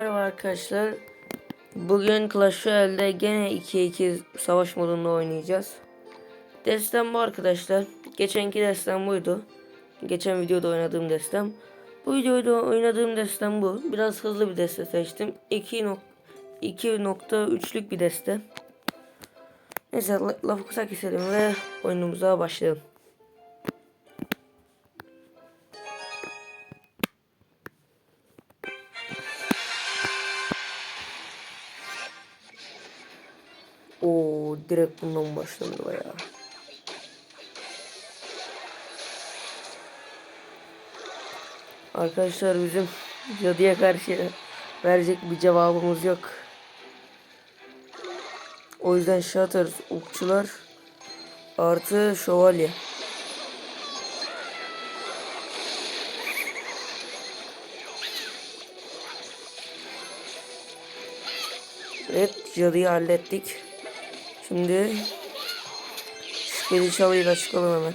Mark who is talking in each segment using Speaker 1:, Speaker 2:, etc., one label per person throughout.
Speaker 1: Merhaba arkadaşlar. Bugün Clash Royale'de gene 2-2 savaş modunda oynayacağız. Destem bu arkadaşlar. Geçenki destem buydu. Geçen videoda oynadığım destem. Bu videoda oynadığım destem bu. Biraz hızlı bir deste seçtim. 2.3'lük bir deste. Neyse la- lafı kısa keselim ve oyunumuza başlayalım. Direkt bundan başlanır bayağı. Arkadaşlar bizim cadıya karşı verecek bir cevabımız yok. O yüzden şey atarız okçular artı şövalye. Evet cadıyı hallettik. Şimdi şüpheli çalıyı da çıkalım hemen.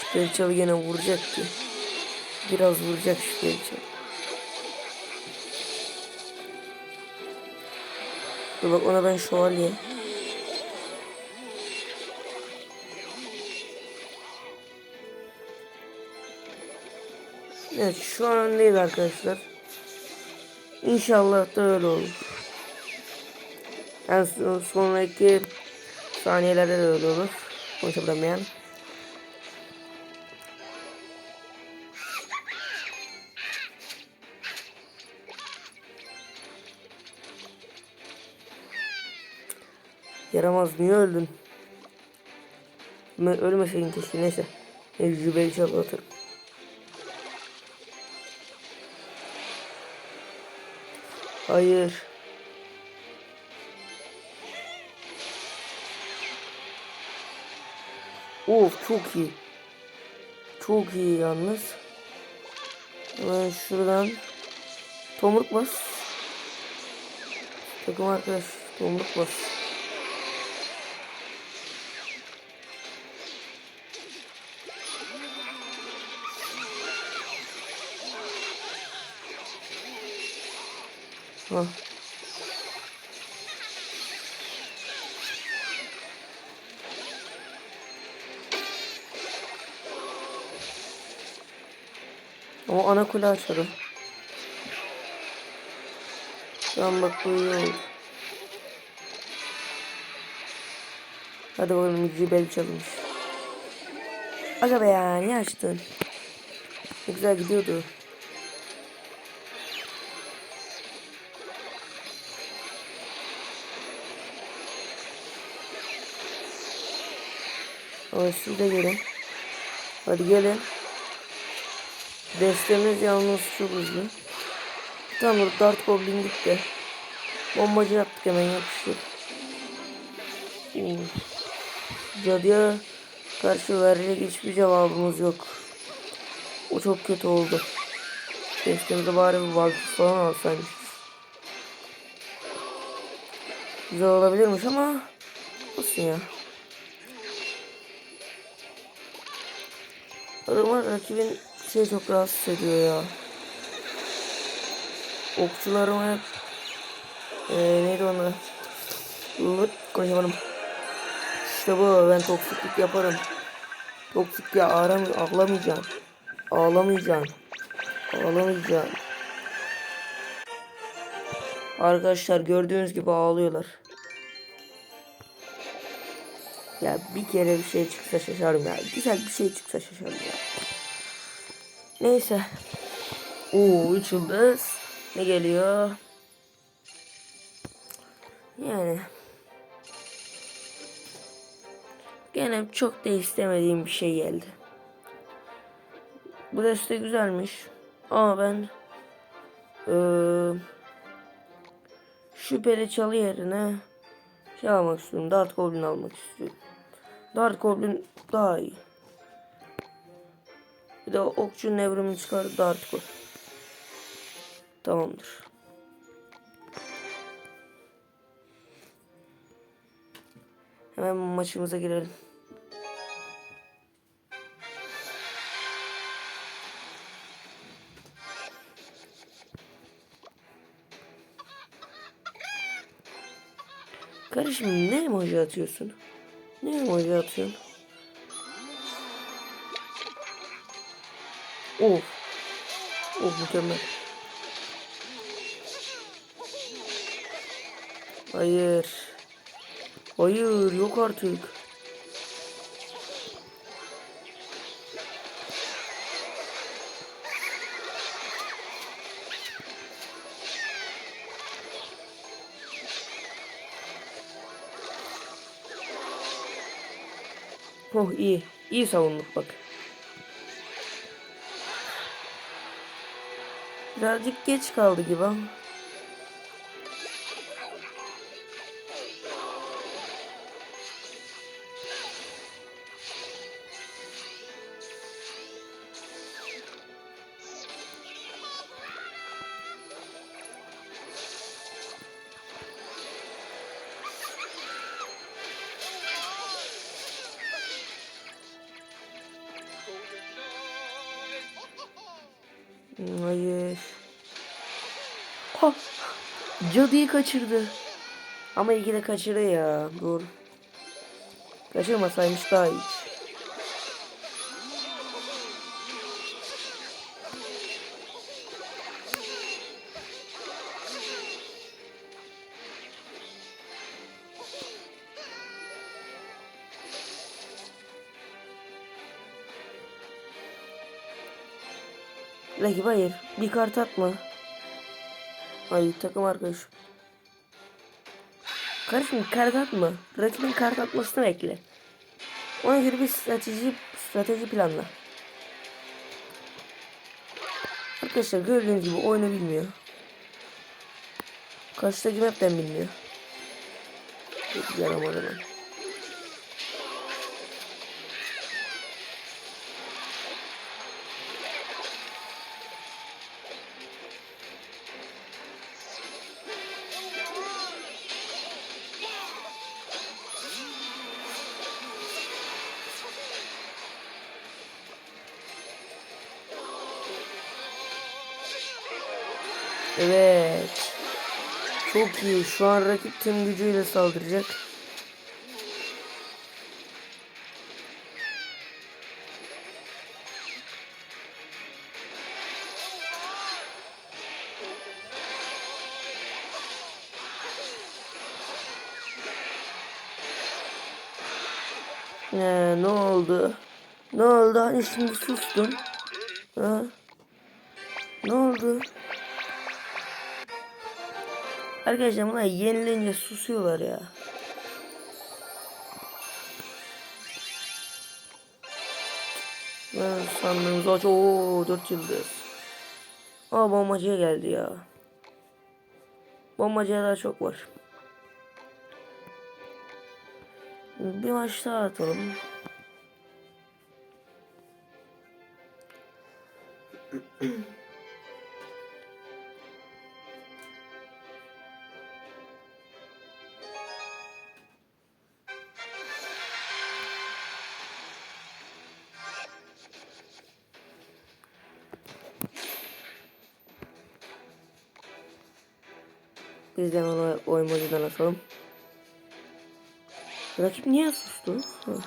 Speaker 1: Şüpheli çalı yine vuracak ki. Biraz vuracak şüpheli çalı. Dur bak ona ben şövalye. Evet şu an öndeyiz arkadaşlar. İnşallah da öyle olur. Son, sonraki saniyelerde de öyle olur. Konuşabilmeyen. Yaramaz niye öldün? Ölmeseydin keşke neyse. Tecrübeli çalatırım. Hayır. Of çok iyi. Çok iyi yalnız. Hemen şuradan tomruk bas. Takım arkadaş tomruk bas. Hah. Ama ana kule açarım. Tamam bak bu iyi oldu. Hadi bakalım müziği bel çalmış. Aga be ya niye açtın? Ne güzel gidiyordu. Ama siz de gelin. Hadi gelin. Destemiz yalnız çok hızlı. Tamam Dart Goblin gitti. Bombacı yaptık hemen yapıştır. Cadıya karşı verecek hiçbir cevabımız yok. O çok kötü oldu. Destemizde bari bir valküs falan alsaymış. Güzel olabilirmiş ama olsun ya. Adamın rakibin şey çok rahatsız ediyor ya. Okçularım hep ee, neydi onlar? Lıt konuşamadım. İşte bu ben toksiklik yaparım. Toksik ya aram ağlamayacaksın. Ağlamayacaksın. Ağlamayacaksın. Arkadaşlar gördüğünüz gibi ağlıyorlar. Ya bir kere bir şey çıksa şaşarım ya. Güzel bir şey çıksa şaşarım ya. Neyse. Oo 3 yıldız. Ne geliyor? Yani. Gene çok da istemediğim bir şey geldi. Bu deste güzelmiş. Ama ben eee şüpheli çalı yerine şey almak istiyorum. Dart Goblin almak istiyorum. Dark Goblin daha iyi. Bir de okçunun evrimi çıkar Dark Goblin. Tamamdır. Hemen maçımıza girelim. Kardeşim ne emoji atıyorsun? Ne emoji atıyorsun? Of. Of mükemmel. Hayır. Hayır yok artık. Oh iyi. İyi savunduk bak. Birazcık geç kaldı gibi ama. Cadıyı kaçırdı. Ama iyi de kaçırdı ya. Dur. Kaçırmasaymış daha iyi. Rakip hayır. Bir kart atma. Ay takım arkadaş. Kardeşim kart atma. Rakibin kart atmasını bekle. Ona göre bir strateji strateji planla. Arkadaşlar gördüğünüz gibi oyunu bilmiyor. Karşıdaki map'ten bilmiyor. Yaramadı ben. Evet. Çok iyi. Şu an rakip tüm gücüyle saldıracak. Ee, ne oldu? Ne oldu? Hani şimdi sustun. Ha? Ne oldu? Arkadaşlar bunlar yenilince susuyorlar ya. Ben sandığımız aç. Oo 4 yıldız. Aa bombacıya geldi ya. Bombacıya daha çok var. Bir maç daha atalım. Biz de onu oymacadan atalım. Rakip niye sustu? Hı.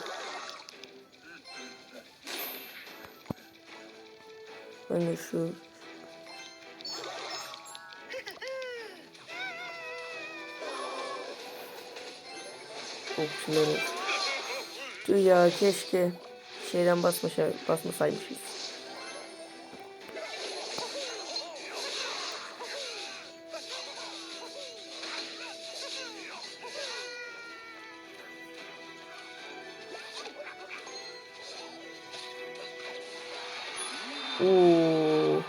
Speaker 1: Ben de şu Okçuları. Tüh ya keşke şeyden basmışa basmasaymışız. Oo.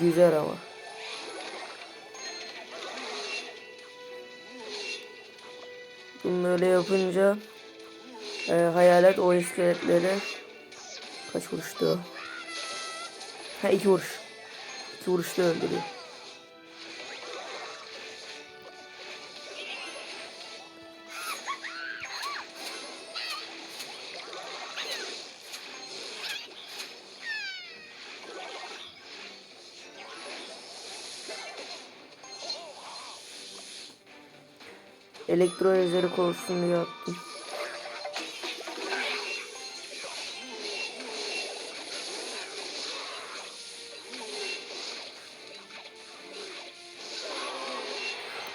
Speaker 1: Güzel ama. Bunu böyle yapınca e, hayalet o iskeletleri kaç vuruştu? Ha iki vuruş. İki vuruşta öldürüyor. Elektro ejderi korkusun diye attım.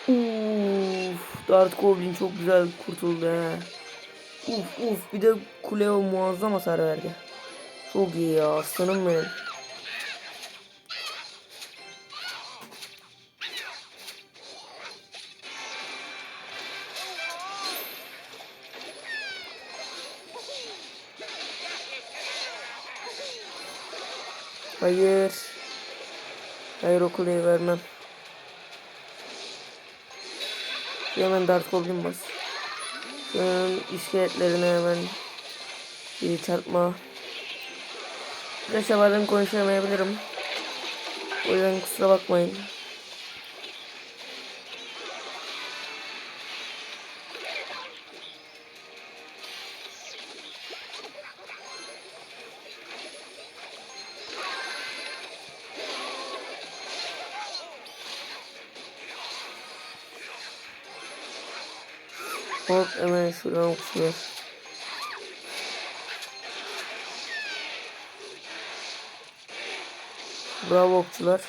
Speaker 1: Uf, Dart Goblin çok güzel kurtuldu he. Uf uf bir de kule muazzam hasar verdi. Çok iyi ya aslanım benim. Hayır. Hayır o kuleyi vermem. Hemen Dart Goblin bas. Şunun iskeletlerine hemen bir çarpma. Arkadaşlar bazen konuşamayabilirim. O yüzden kusura bakmayın. Hop hemen şuradan okuyor. Bravo okçular.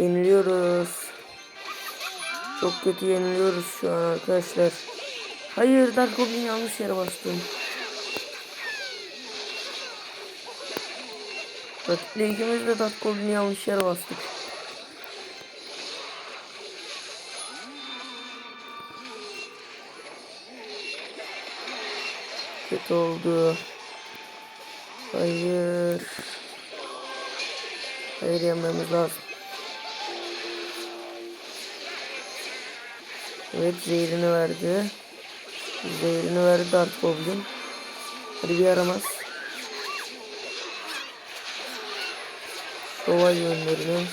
Speaker 1: Yeniliyoruz. Çok kötü yeniliyoruz şu an arkadaşlar. Hayır Dark Goblin yanlış yere bastım. Rakiple ikimiz de Dark Goblin'i yanlış yere bastık. Kötü oldu. Hayır. Hayır yenmemiz lazım. Evet zehrini verdi. Zehrini verdi Dart Goblin. Hadi bir yaramaz. Şoval yönlerini.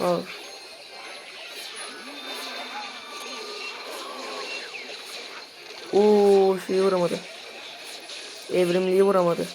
Speaker 1: Al. Oo şeyi vuramadı. Evrimliği vuramadı.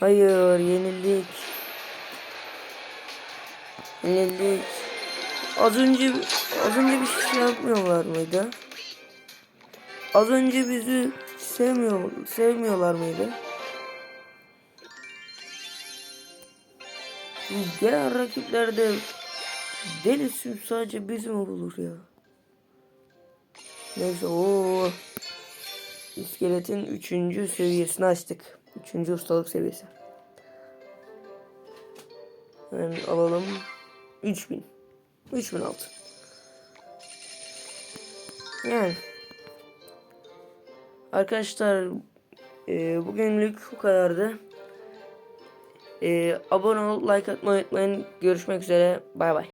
Speaker 1: Hayır yenildik. Yenildik. Az önce az önce bir şey yapmıyorlar mıydı? Az önce bizi sevmiyor sevmiyorlar mıydı? Genel rakiplerde deli sadece bizim olur ya. Neyse o İskeletin üçüncü seviyesini açtık. Üçüncü ustalık seviyesi. Hemen alalım. 3000. 3000 altın. Yani. Arkadaşlar e, bugünlük bu kadardı. E, abone ol, like atmayı unutmayın. Görüşmek üzere. Bay bay.